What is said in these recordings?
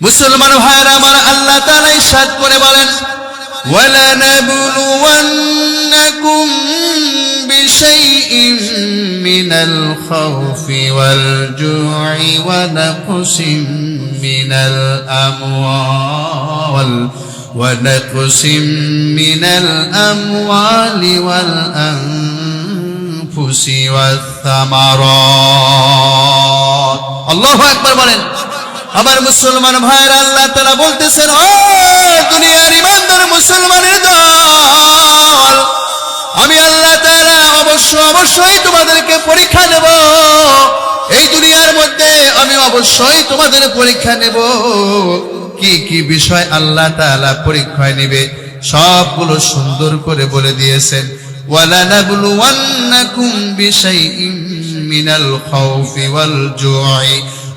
মুসলমান ভাইরা আমার আল্লাহ তাআলা ইরশাদ করে বলেন ولنبلونكم بشيء من الخوف والجوع ونقص من الأموال ونقص من الأموال والأنفس والثمرات الله أكبر বলেন আমার মুসলমান ভাইয়ের, আল্লাহ তারা বলতেছেন, ও দুনিয়ার ইমানদার মুসলমানের দল, আমি আল্লাহ তারা অবশ্য অবশ্যই তোমাদেরকে পরীক্ষা নেব। এই দুনিয়ার মধ্যে আমি অবশ্যই তোমাদের পরীক্ষা নেব। কি কি বিষয় আল্লাহ তালা পরীক্ষায় নেবে? সবগুলো সুন্দর করে বলে দিয়েছেন ওয়ালানাবলুয়ান্নাকুম বিশাইইম মিনাল খাউফি ওয়াল জুই।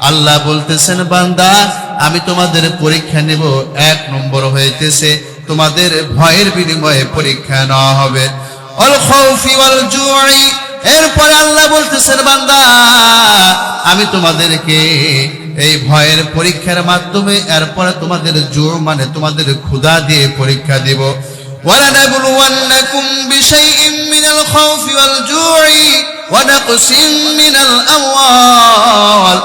আল্লাহ বলতেছেন, বান্দা, আমি তোমাদের পরীক্ষা নেব, এক নম্বর হইতেছে তোমাদের ভয়ের বিনিময়ে পরীক্ষা নেওয়া হবে। এরপরে আল্লাহ বলতেছেন, বান্দা, আমি তোমাদেরকে এই ভয়ের পরীক্ষার মাধ্যমে এরপরে তোমাদের জোর মানে তোমাদের ক্ষুধা দিয়ে পরীক্ষা দিব। ولنبلونكم بشيء من الخوف والجوع ونقص من الأموال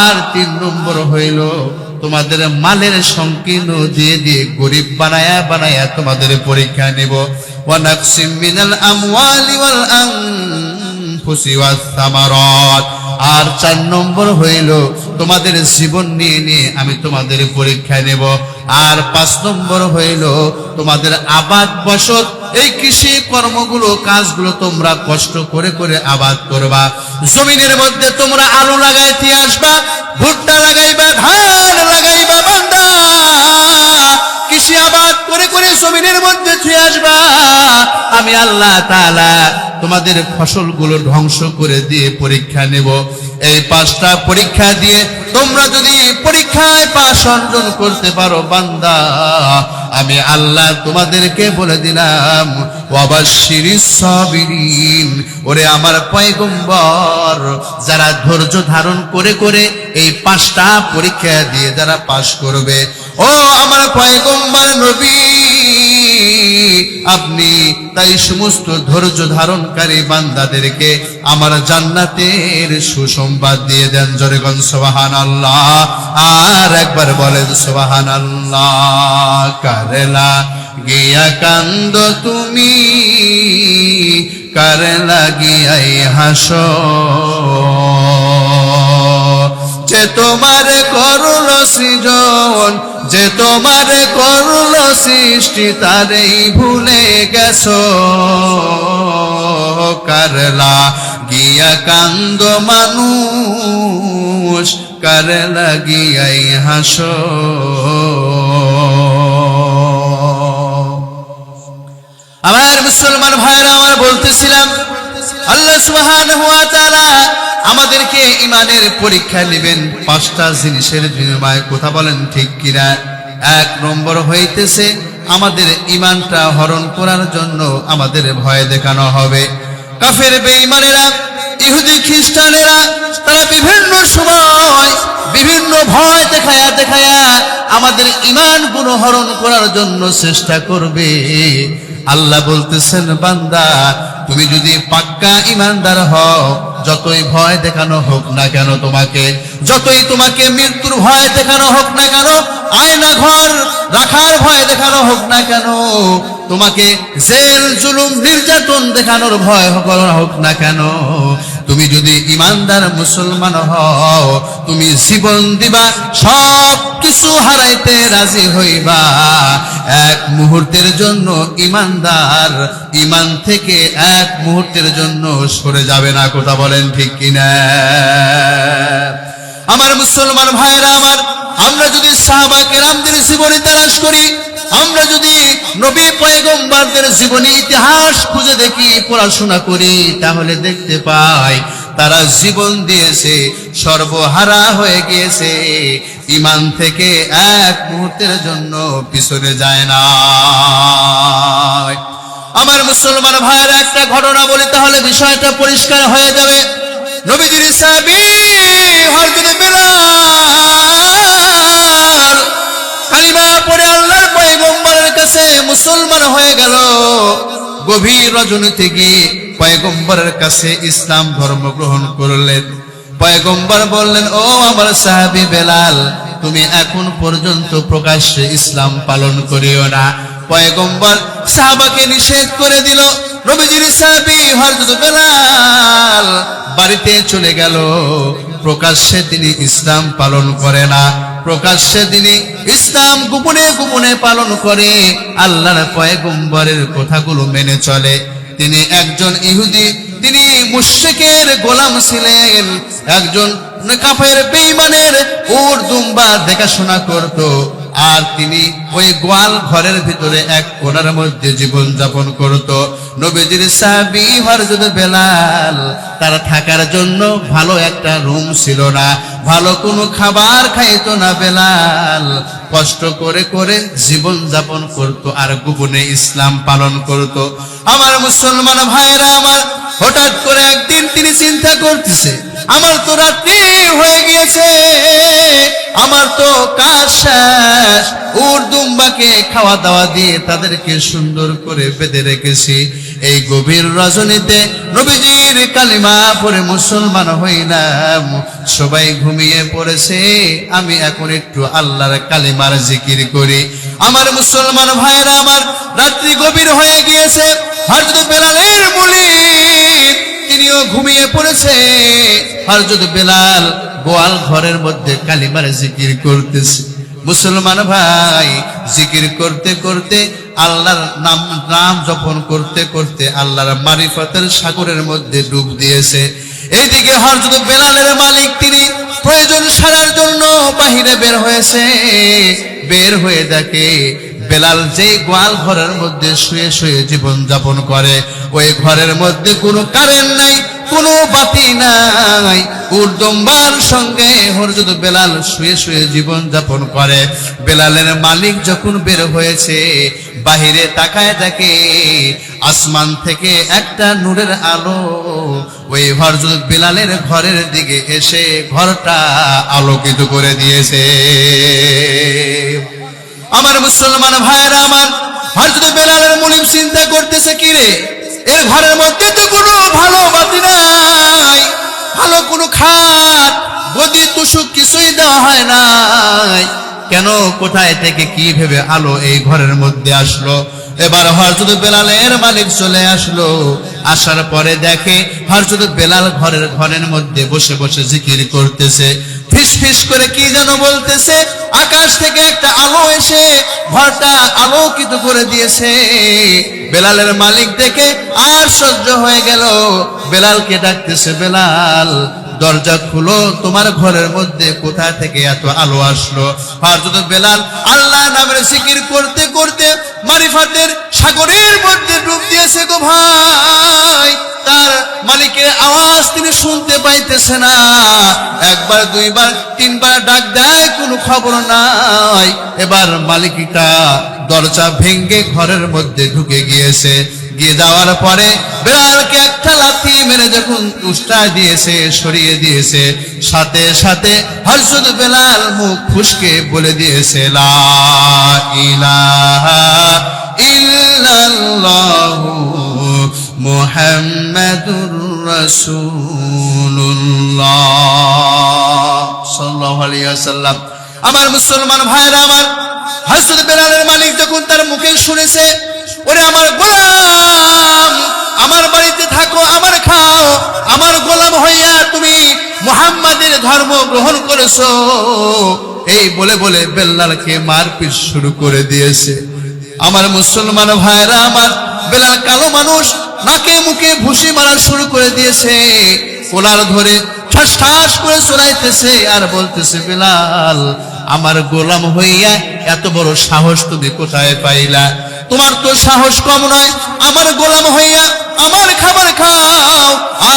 আর তিন নম্বর হইল তোমাদের মালের সংকীর্ণ দিয়ে দিয়ে গরিব বানায়া বানায়া তোমাদের পরীক্ষা নেব ওয়ানাকসিম মিনাল আমওয়ালি ওয়াল আনফুসি ওয়াস সামারাত আর চার নম্বর হইল তোমাদের জীবন নিয়ে নিয়ে আমি তোমাদের পরীক্ষা নেব আর পাঁচ নম্বর হইল, তোমাদের আবাদ বসত, এই কৃষি কর্মগুলো, কাজগুলো তোমরা কষ্ট করে করে আবাদ করবা। জমিনের মধ্যে তোমরা আলু লাগাইতে আসবা, ভুট্টা লাগাইবা, ধান লাগাইবা, বান্দা। কৃষি আবাদ করে করে জমিনের মধ্যে ছুঁয়ে আসবা। আমি আল্লাহ তাআলা তোমাদের ফসলগুলো ধ্বংস করে দিয়ে পরীক্ষা নেব। এই পাঁচটা পরীক্ষা দিয়ে তোমরা যদি পরীক্ষায় পাশ অর্জন করতে পারো, বান্দা। আমি আল্লাহ তোমাদেরকে বলে দিলাম ওরে আমার পয়গম্বর, যারা ধৈর্য ধারণ করে করে এই পাঁচটা পরীক্ষা দিয়ে যারা পাশ করবে। ও আমার পয়গম্বর নবী আপনি তাই সমস্ত ধৈর্য ধারণকারী বান্দাদেরকে আমার জান্নাতের সুসংবাদ দিয়ে দেন। জরেগন সোবাহান আল্লাহ আর একবার বলেন সোবাহান আল্লাহ কারেলা গিয়া কান্দ তুমি, কারেলা গিয়াই হাসো। যে তোমার করল সৃজন যে তোমার করল সৃষ্টি তারেই ভুলে গেছো। কারলা গিয়া কান্দ মানুষ, কারলা গিয়াই হাসো। আমার মুসলমান ভাইরা আমার বলতেছিলাম আল্লাহ ওয়া আমাদেরকে ইমানের পরীক্ষা নেবেন। পাঁচটা জিনিসের বিনিময়ে কথা বলেন ঠিক কিনা? এক নম্বর হইতেছে, আমাদের ইমানটা হরণ করার জন্য আমাদের ভয় দেখানো হবে। কাফের বেঈমানেরা, ইহুদি খ্রিস্টানেরা, তারা বিভিন্ন সময় বিভিন্ন ভয় দেখায়া দেখায়া আমাদের ইমান গুণহরণ করার জন্য চেষ্টা করবে। আল্লাহ বলতেছেন, বান্দা, তুমি যদি পাক্কা ইমানদার হও, যতই ভয় দেখানো হোক না কেন তোমাকে, যতই তোমাকে মৃত্যুর ভয় দেখানো হোক না কেন, আয়না ঘর রাখার ভয় দেখানো হোক না কেন, তোমাকে জেল, জুলুম, নির্যাতন দেখানোর ভয় হোক না কেন তুমি যদি ইমানদার মুসলমান হও, তুমি জীবন দিবা, সব কিছু হারাইতে রাজি হইবা। এক মুহূর্তের জন্য ইমানদার ইমান থেকে এক মুহূর্তের জন্য সরে যাবে না, কথা বলেন ঠিক কিনা? আমার মুসলমান ভাইরা আমার, আমরা যদি সাহাবা কেরামদের জীবনী তালাশ করি আমরা যদি নবী পয়গম্বরদের জীবনী ইতিহাস খুঁজে দেখি, পড়াশোনা করি, তাহলে দেখতে পাই তারা জীবন দিয়েছে, সর্বহারা হয়ে গিয়েছে। ইমান থেকে এক মুহূর্তের জন্য পিছনে যায় না। আমার মুসলমান ভাইয়ের, একটা ঘটনা বলি, তাহলে বিষয়টা পরিষ্কার হয়ে যাবে। নবীজির সাহাবী হযরত বিলাল করতেছে মুসলমান হয়ে গেল। গভীর রজনীতে গিয়ে পয়গম্বরের কাছে ইসলাম ধর্ম গ্রহণ করলেন। পয়গম্বর বললেন, ও আমার সাহাবি বেলাল, তুমি এখন পর্যন্ত প্রকাশ্যে ইসলাম পালন করিও না। পয়গম্বর সাহাবাকে নিষেধ করে দিল নবীজির সাহাবি হযরত বেলাল বাড়িতে চলে গেল। প্রকাশ্যে তিনি ইসলাম পালন করে না। প্রকাশ্যে তিনি ইসলাম গোপনে গোপনে পালন করে। আল্লাহর পয়গম্বরের কথাগুলো মেনে চলে। তিনি একজন ইহুদি, তিনি মুশরিকের গোলাম ছিলেন। একজন কাফের বেঈমানের ওর দুম্বা দেখাশোনা করত। আর তিনি ওই গোয়াল ঘরের ভিতরে এক কোণার মধ্যে জীবন যাপন করত। নবীজির সাহাবী হযরত বেলাল, তার থাকার জন্য ভালো একটা রুম ছিল না, ভালো কোনো খাবার খাইতো না বেলাল। কষ্ট করে করে জীবন যাপন করত আর গোপনে ইসলাম পালন করত। আমার মুসলমান ভাইরা আমার হঠাৎ করে একদিন তিনি চিন্তা করতেছে আমার তো রাত্রি হয়ে গিয়েছে। আমার তো কাজ শেষ। উর্দুম্বাকে খাওয়া দাওয়া দিয়ে তাদেরকে সুন্দর করে বেঁধে রেখেছি। এই গভীর রজনীতে নবীজির কালিমা পরে মুসলমান হইলাম। সবাই ঘুমিয়ে পড়েছে। আমি এখন একটু আল্লাহর কালিমার জিকির করি। আমার মুসলমান ভাইয়েরা, আমার রাত্রি গভীর হয়ে গিয়েছে। হযরত বেলালের মুলিক তিনিও ঘুমিয়ে পড়েছে। হযরত বেলাল গোয়াল ঘরের মধ্যে কালিমার জিকির করতেছে। মুসলমান ভাই, জিকির করতে করতে আল্লাহর নাম নাম জপন করতে করতে আল্লাহর মারিফতের সাগরের মধ্যে ডুব দিয়েছে। এইদিকে হযরত বেলালের মালিক তিনি প্রয়োজন সারার জন্য বাহিরে বের হয়েছে। বের হয়ে দেখে বেলাল যে গোয়াল ঘরের মধ্যে শুয়ে শুয়ে জীবন যাপন করে, ওই ঘরের মধ্যে কোনো কারেন্ট নাই, কোনো বাতি নাই। উর্দম্বার সঙ্গে হরজত বেলাল শুয়ে শুয়ে জীবন যাপন করে। বেলালের মালিক যখন বের হয়েছে, বাহিরে তাকায় দেখে, আসমান থেকে একটা নূরের আলো ওই হরজত বেলালের ঘরের দিকে এসে ঘরটা আলোকিত করে দিয়েছে। আমার মুসলমান ভাইয়েরা, আমার হজরত বেলালের মুলিম চিন্তা করতেছে কি রে? এর ঘরের মধ্যে তো কোনো ভালো বাতি নাই, ভালো কোনো খাত গদি তুসুক কিছুই দেওয়া হয় নাই। কেন, কোথায় থেকে কি ভেবে আলো এই ঘরের মধ্যে আসলো? এবার হরজত বেলালের মালিক চলে আসলো। আসার পরে দেখে হরজত বেলাল ঘরের ঘরের মধ্যে বসে বসে জিকির করতেছে। ফিস ফিস করে কি যেন বলতেছে, আকাশ থেকে একটা আলো এসে ঘরটা আলোকিত করে দিয়েছে। বেলালের মালিক দেখে আর সহ্য হয়ে গেল। বেলালকে ডাকতেছে, বেলাল দরজা খুলো, তোমার ঘরের মধ্যে কোথা থেকে এত আলো আসলো? যদি বেলাল আল্লাহ নামের জিকির করতে করতে মারিফাতের সাগরের মধ্যে ডুব দিয়েছে গো ভাই। তার মালিকের আওয়াজ তিনি শুনতে পাইতেছে না। একবার, দুইবার, তিনবার ডাক দেয়, কোনো খবর নাই। এবার মালিকটা দরজা ভেঙ্গে ঘরের মধ্যে ঢুকে গিয়েছে। গিয়ে যাওয়ার পরে বেলালকে একটা লাথি মেরে যখন উষ্টা দিয়েছে, সরিয়ে দিয়েছে। সাথে সাথে হরসুদ বেলাল মুখ খুশকে বলে দিয়েছে, লা ইলাহা আমার মুসলমান ভাইরা, আমার হযরত বেলালের মালিক যখন তার মুখে শুনেছে ওরে আমার গোলাম, আমার বাড়িতে থাকো, আমার খাও, আমার গোলাম হইয়া তুমি মুহাম্মাদের ধর্ম গ্রহণ করেছ। এই বলে বলে বেল্লালকে মারপিট শুরু করে দিয়েছে। আমার মুসলমান ভাইরা, আমার বেলাল কালো মানুষ, নাকে মুখে ভুসি মারা শুরু করে দিয়েছে। কোলার ধরে ঠাস ঠাস করে চড়াইতেছে আর বলতেছে, বেলাল, আমার গোলাম হইয়া এত বড় সাহস তুমি কোথায় পাইলা? তোমার তো সাহস কম নয়। আমার গোলাম হইয়া আমার খাবার খাও।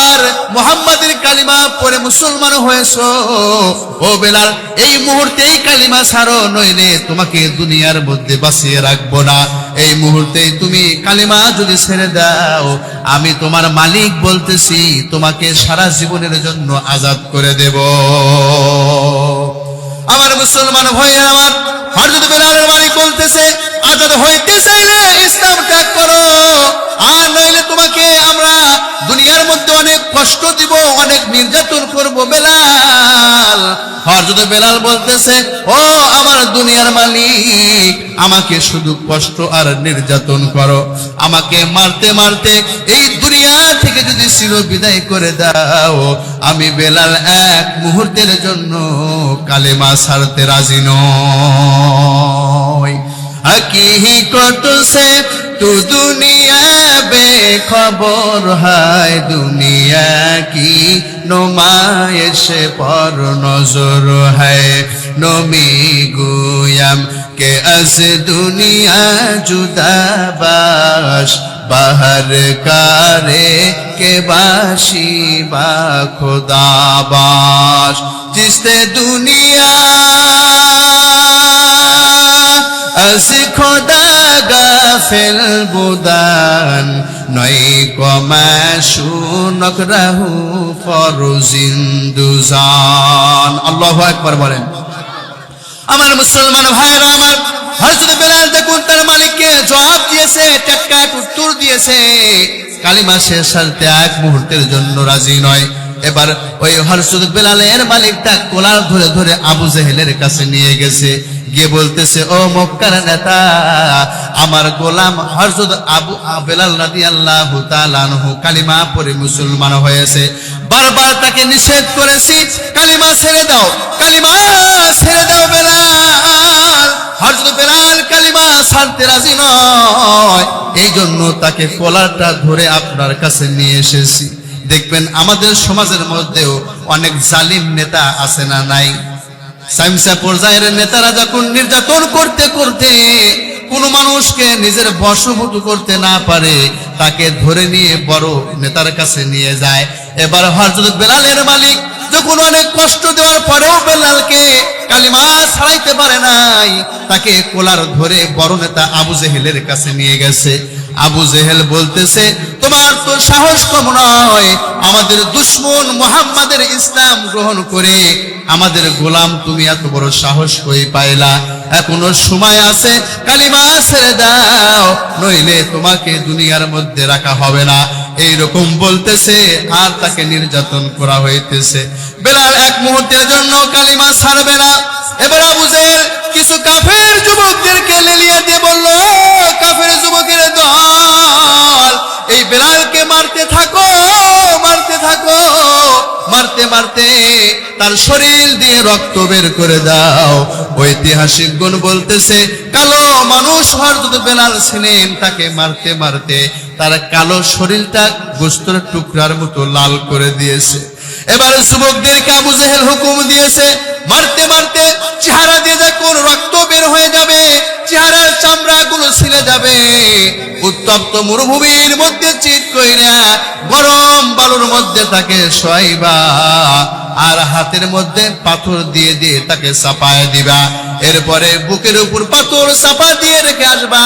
আর মোহাম্মদের কালিমা পরে মুসলমান হয়েছো। ও বেলাল, এই মুহূর্তে এই কালিমা ছাড়ো, নইলে তোমাকে দুনিয়ার মধ্যে বাঁচিয়ে রাখব না। এই মুহূর্তে তুমি কালিমা যদি ছেড়ে দাও, আমি তোমার মালিক বলতেছি, তোমাকে সারা জীবনের জন্য আজাদ করে দেব। আমার মুসলমান ভাইয়ের, আমার হযরত বেলালের মালিক বলতেছে, আজাদ মুর্তাদ কষ্ট দিব, অনেক নির্যাতন করব, বেলাল। হজরত বেলাল বলতেছে, ও আমার দুনিয়ার মালিক, আমাকে শুধু কষ্ট আর নির্যাতন করো। আমাকে মারতে মারতে এই দুনিয়া থেকে যদি চির বিদায় করে দাও, আমি বেলাল এক মুহূর্তের জন্য কালেমা সারতে রাজি নই। কি কত সে তো দুনিয়া বে খবর হায়, দুনিয়া কি নোমায়েশ পর নজর হায়। নমি গুয়াম কে আজ দুনিয়া জুদাবাস বাহার কারে কে বাসি বা খোদাবাস। জিসতে দুনিয়া আজ খোদ গাফেল বুদান, নয় কমাশুনক রাহু ফরজিন্দুজান আল্লাহু আকবার বলেন। আমার মুসলমান ভাইরা আমার হযরত বেলাল দেখুন, তার মালিককে জবাব দিয়েছে টাটকাট উত্তর দিয়েছে। কালিমা শেষ সারতে এক মুহূর্তের জন্য রাজি নয়। এবার ওই হরসুদ বেলালের মালিকটা কোলার ধরে ধরে আবু জেহেলের কাছে নিয়ে গেছে। গিয়ে বলতেছে, ও মক্কার নেতা, আমার গোলাম হরসুদ আবু আ- বেলাল রাদি আল্লাহ তালানহু কালিমা পরে মুসলমান হয়েছে। বারবার তাকে নিষেধ করেছি, কালিমা ছেড়ে দাও, কালিমা ছেড়ে দাও বেলাল। হযরত বেলাল কালিমা ছাড়তে রাজি নয়। এই জন্য তাকে কলারটা ধরে আপনার কাছে নিয়ে এসেছি। দেখবেন আমাদের সমাজের মধ্যেও অনেক জালিম নেতা আছে না নাই? সাইমসা পর্যায়ের নেতারা যখন নির্যাতন করতে করতে কোন মানুষকে নিজের বশভূত করতে না পারে, তাকে ধরে নিয়ে বড় নেতার কাছে নিয়ে যায়। এবার হযরত বেলালের মালিক যখন অনেক কষ্ট দেওয়ার পরেও বেলালকে কালিমা ছাড়াইতে পারে নাই, তাকে কোলার ধরে বড় নেতা আবু জেহেলের কাছে নিয়ে গেছে। আবু জেহেল বলতেছে, তোমার তো সাহস কম নয়, আমাদের দুশ্মন মোহাম্মদের ইসলাম গ্রহণ করে। আমাদের গোলাম তুমি এত বড় সাহস কই পাইলা। এখনও সময় আছে, কালিমা ছেড়ে দাও, নইলে তোমাকে দুনিয়ার মধ্যে রাখা হবে না। এইরকম বলতেছে, আর তাকে নির্যাতন করা হইতেছে। বেলাল এক মুহূর্তের জন্য কালিমা ছাড়বে না। তার শরীর দিয়ে রক্ত বের করে দাও। ঐতিহাসিক গুণ বলতেছে, কালো মানুষ হরজত বেলাল ছিলেন তাকে মারতে মারতে তার কালো শরীরটা গোস্তর টুকরার মতো লাল করে দিয়েছে। এবার যুবকদেরকে আবু জেহেল হুকুম দিয়েছে, মারতে মারতে চেহারা দিয়ে যখন রক্ত বের হয়ে যাবে, চেহারার চামড়া গুলো ছিলে যাবে। উত্তপ্ত মরুভূমির মধ্যে চিত কইরা গরম বালুর মধ্যে তাকে শোয়াইবা। আর হাতের মধ্যে পাথর দিয়ে দিয়ে তাকে চাপায় দিবা। এরপরে বুকের উপর পাথর চাপা দিয়ে রেখে আসবা।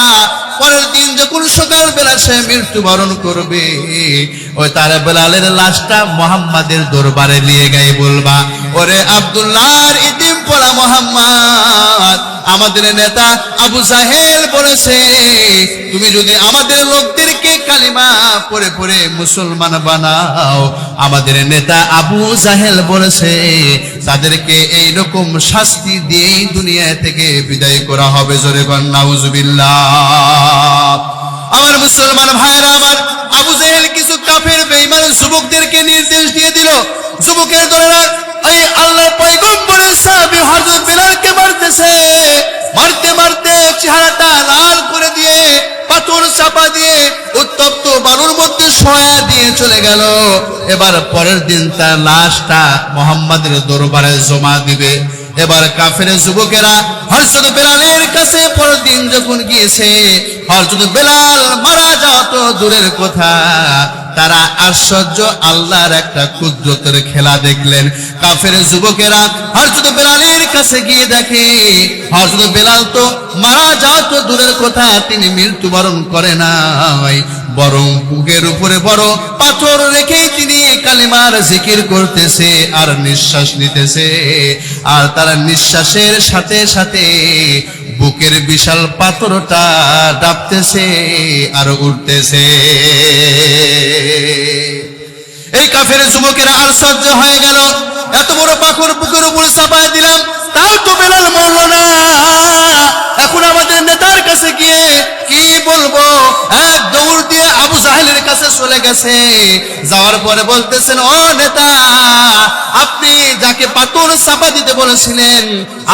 পরের দিন যখন সকাল বেলা সে মৃত্যুবরণ করবে, ওই তার বেলালের লাশটা মোহাম্মদের দরবারে নিয়ে গায়ে বলবা, ওরে আবদুল্লাহ ইতিম পড়া মোহাম্মদ। আমাদের নেতা আবু সাহেল বলেছে, তুমি যদি আমাদের লোকদেরকে কালিমা পরে পরে মুসলমান বানাও। আমাদের নেতা আবু জাহেল বলেছে, তাদেরকে এই রকম শাস্তি দিয়েই দুনিয়া থেকে বিদায় করা হবে। জোরে নাউজুবিল্লাহ। আমার মুসলমান ভাইরা আমার আবু জেহেল কিছু কাফের, বেঈমান যুবকদেরকে নির্দেশ দিয়ে দিল। যুবকের দলেরা এই আল্লাহ চেহারাটা লাল করে দিয়ে, পাথর চাপা দিয়ে উত্তপ্ত বালুর মধ্যে সয়া দিয়ে চলে গেল। এবার পরের দিন তার লাশটা মোহাম্মদের দরবারে জমা দিবে। এবার কাফের যুবকেরা হরজত বেলালের কাছে পরের দিন যখন গিয়েছে হরজত বেলাল মারা যাওয়া তো দূরের কথা। তারা আশ্চর্য আল্লাহর একটা কুদরতের খেলা দেখলেন। কাফের যুবকেরা হরজত বেলালের কাছে গিয়ে দেখে হরজত বেলাল তো মারা যাওয়া তো দূরের কথা, তিনি মৃত্যুবরণ করে নাই, বরং বুকের উপরে বড় পাথর রেখেই তিনি কালিমার জিকির করতেছে আর নিঃশ্বাস নিতেছে। আর তারা নিঃশ্বাসের সাথে সাথে বুকের বিশাল পাথরটা ডাবতেছে আর উঠতেছে এই কাফের যুবকেরা আর সহ্য হয়ে গেল। এত বড় পাখর বুকের উপর চাপায় দিলাম, তাও তো বেলাল মরল না। এখন আমাদের নেতার কাছে গিয়ে কি বলব? এক দৌড় দিয়ে আবু জাহেলের কাছে চলে গেছে। যাওয়ার পরে বলতেছেন, ও নেতা আপনি যাকে পাথর চাপা দিতে বলেছিলেন,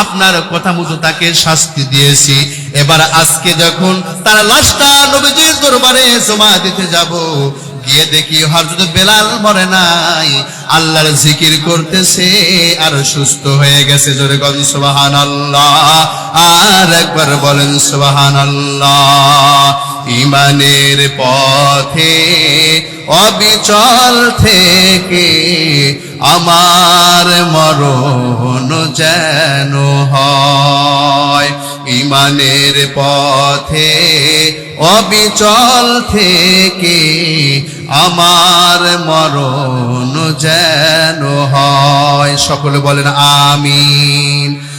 আপনার কথা মতো তাকে শাস্তি দিয়েছি। এবার আজকে যখন তার লাশটা নবীজির দরবারে জমা দিতে যাব, গিয়ে দেখি হযরত বেলাল মরে নাই। আল্লাহর জিকির করতেছে আর সুস্থ হয়ে গেছে। জোরে গন সুবহানাল্লাহ। আর একবার বলেন সুবহানাল্লাহ। ইমানের পথে, অবিচল থেকে আমার মরণ যেন হয়। ইমানের পথে, অবিচল থেকে আমার মরণ যেন হয়। সকলে বলেন, আমিন।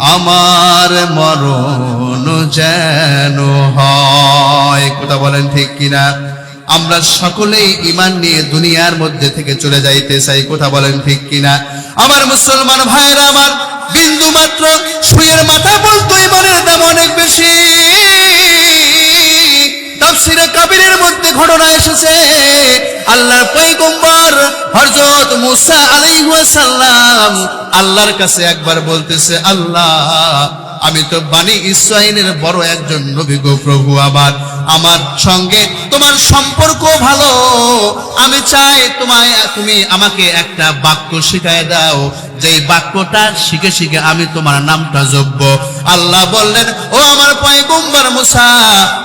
আমার মরণ যেন হয়। কথা বলেন ঠিক কিনা? আমরা সকলেই ইমান নিয়ে দুনিয়ার মধ্যে থেকে চলে যাইতে চাই। কথা বলেন ঠিক কিনা? আমার মুসলমান ভাইরা আমার বিন্দু মাত্র সুয়ের মাথা বলতো ইমানের দাম অনেক বেশি। তাফসিরে কাবিরের মধ্যে ঘটনা এসেছে। আল্লাহর পয়গম্বর হযরত মুসা আলাইহিস সালাম আল্লাহর কাছে একবার বলতেছে, আল্লাহ, আমি তো বানি ইসরায়েলের বড় একজন নবী গো প্রভু, আবার আমার সঙ্গে তোমার সম্পর্ক ভালো। আমি চাই তোমায়, তুমি আমাকে একটা বাক্য শিখায় দাও যে বাক্যটা শিখে শিখে আমি তোমার নামটা জপব। আল্লাহ বললেন, ও আমার পয়গম্বর মুসা,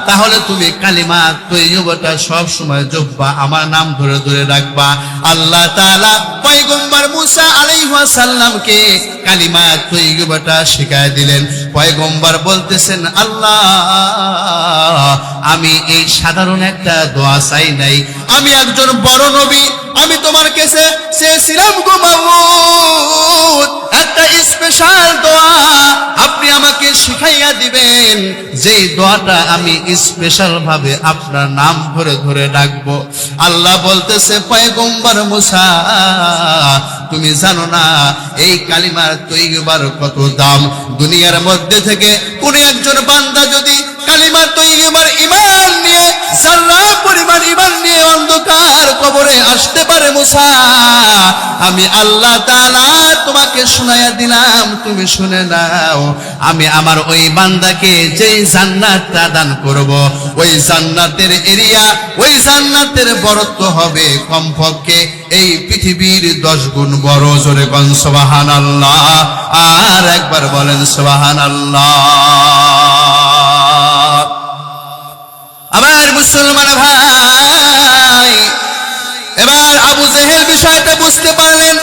তাহলে তুমি কালিমা তৈয়বটা সব সময় জপবা, আমার নাম ধরে ধরে রাখবা। আল্লাহ তাআলা পয়গম্বর মুসা আলাইহিস সালামকে কালিমা তৈয়বটা শিখায় দিলেন। পয়গম্বর বলতেছেন, আল্লাহ, আমি এই সাধারণ একটা দোয়া চাই নাই। আমি একজন বড় নবী আমি তোমার কাছে চেয়েছিলাম গো মামুদ একটা স্পেশাল দোয়া আপনি আমাকে শিখাইয়া দিবেন। যে দোয়াটা আমি স্পেশাল ভাবে আপনার নাম ধরে ধরে ডাকবো। আল্লাহ বলতেছে, পয়গম্বর মুসা, তুমি জানো না, এই কালিমার তৈবার কত দাম? দুনিয়ার মধ্যে থেকে কোন একজন বান্দা যদি কালিমা তৈবার ইমান নিয়ে জাল্লা পরিমাণ ইমান নিয়ে অন্ধকার কবরে আসতে পারে মুসা, আমি আল্লাহ তাআলা তোমাকে শোনায়া দিলাম, তুমি শুনে নাও, আমি আমার ওই বান্দাকে যেই জান্নাতটা দান করব, ওই জান্নাতের এরিয়া, ওই জান্নাতের বরত্ব হবে কমপক্ষে এই পৃথিবীর দশ গুণ বড়, জোরে গন সোবাহান আল্লাহ আর একবার বলেন সোবাহান আল্লাহ আমার মুসলমান ভাই, এবার আবু জেহেল বিষয়টা বুঝতে পারলেন।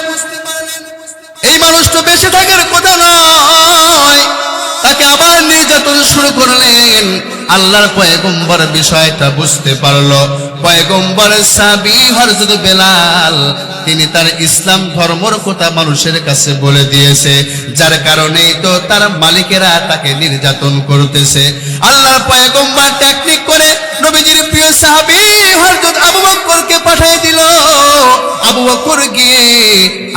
এই মানুষটা বেঁচে থাকার কথা নয়, তাকে আবার নির্যাতন শুরু করলেন। আল্লাহর পয়গম্বর বিষয়টা বুঝতে পারল। পয়গম্বর সাবি হরজত বেলাল, তিনি তার ইসলাম ধর্মর কথা মানুষের কাছে বলে দিয়েছে। যার কারণেই তো তার মালিকেরা তাকে নির্যাতন করতেছে। আল্লাহর পয়গম্বর টেকনিক সাহাবী আবু বকরকে পাঠিয়ে দিল। আবু বকর গিয়ে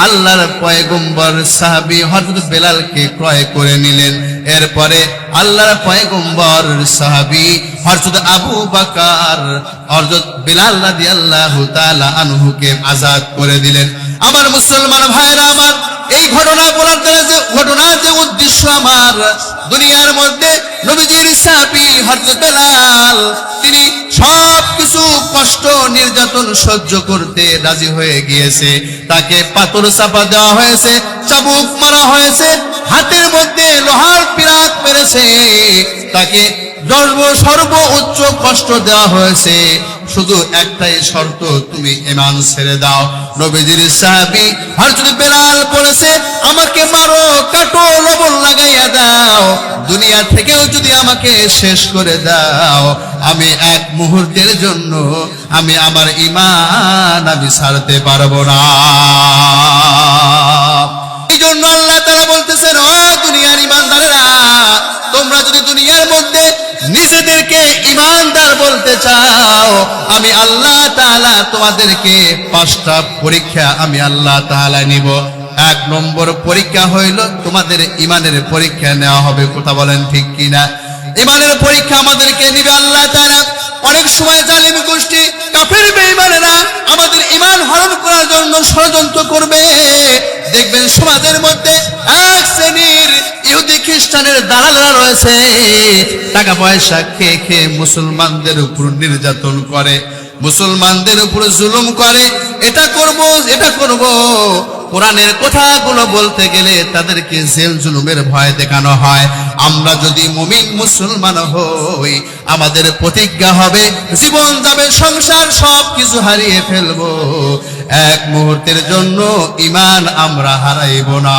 আল্লাহর পয়গম্বর সাহাবী বেলালকে ক্রয় করে নিলেন। এরপরে আল্লাহর পয়গম্বর সাহাবী হযরত আবু বকর, হযরত বেলাল রাদিয়াল্লাহু তাআলা আনহুকে আজাদ করে দিলেন। আমার মুসলমান ভাইরা আমার এই ঘটনা বলার দ্বারা যে ঘটনার যে উদ্দেশ্য আমার, দুনিয়ার মধ্যে নবীজির সাহাবী হযরত তিনি সব কিছু কষ্ট, নির্যাতন সহ্য করতে রাজি হয়ে গিয়েছে। তাকে পাথর চাপা দেওয়া হয়েছে, চাবুক মারা হয়েছে, হাতের মধ্যে লোহার পিরাত মেরেছে। তাকে সর্ব উচ্চ কষ্ট দেওয়া হয়েছে। শুধু একটাই শর্ত, তুমি ইমান ছেড়ে দাও। নবীজির সাহাবী হযরত বেলাল বলেছে, আমাকে মারো, কাটো লবণ লাগাইয়া দাও। দুনিয়া থেকেও যদি আমাকে শেষ করে দাও, আমি এক মুহূর্তের জন্য, আমি আমার ইমান আমি ছাড়তে পারব না। এই জন্য আল্লাহ তারা বলতেছেন, ও দুনিয়ার তোমরা যদি দুনিয়ার মধ্যে নিজেদেরকে ইমানদার বলতে চাও, আমি আল্লাহ তাআলা তোমাদেরকে পাঁচটা পরীক্ষা আমি আল্লাহ তাআলা নিব। এক নম্বর পরীক্ষা হইল তোমাদের ইমানের পরীক্ষা নেওয়া হবে, কথা বলেন ঠিক কিনা? ইমানের পরীক্ষা আমাদেরকে নিবে আল্লাহ তাআলা। অনেক সময় জালিম গোষ্ঠী, কাফের বেঈমানেরা আমাদের ইমান হরণ করার জন্য ষড়যন্ত্র করবে। দেখবেন সমাজের মধ্যে খ্রিস্টানের দালালরা রয়েছে। টাকা পয়সা খেয়ে খেয়ে মুসলমানদের উপর নির্যাতন করে, মুসলমানদের উপর জুলুম করে। এটা করব এটা করব। কোরআনের কথাগুলো বলতে গেলে তাদেরকে জেল জুলুমের ভয় দেখানো হয়। আমরা যদি মুমিন মুসলমান হই, আমাদের প্রতিজ্ঞা হবে, জীবন যাবে, সংসার সব কিছু হারিয়ে ফেলব। এক মুহূর্তের জন্য ইমান আমরা হারাইব না।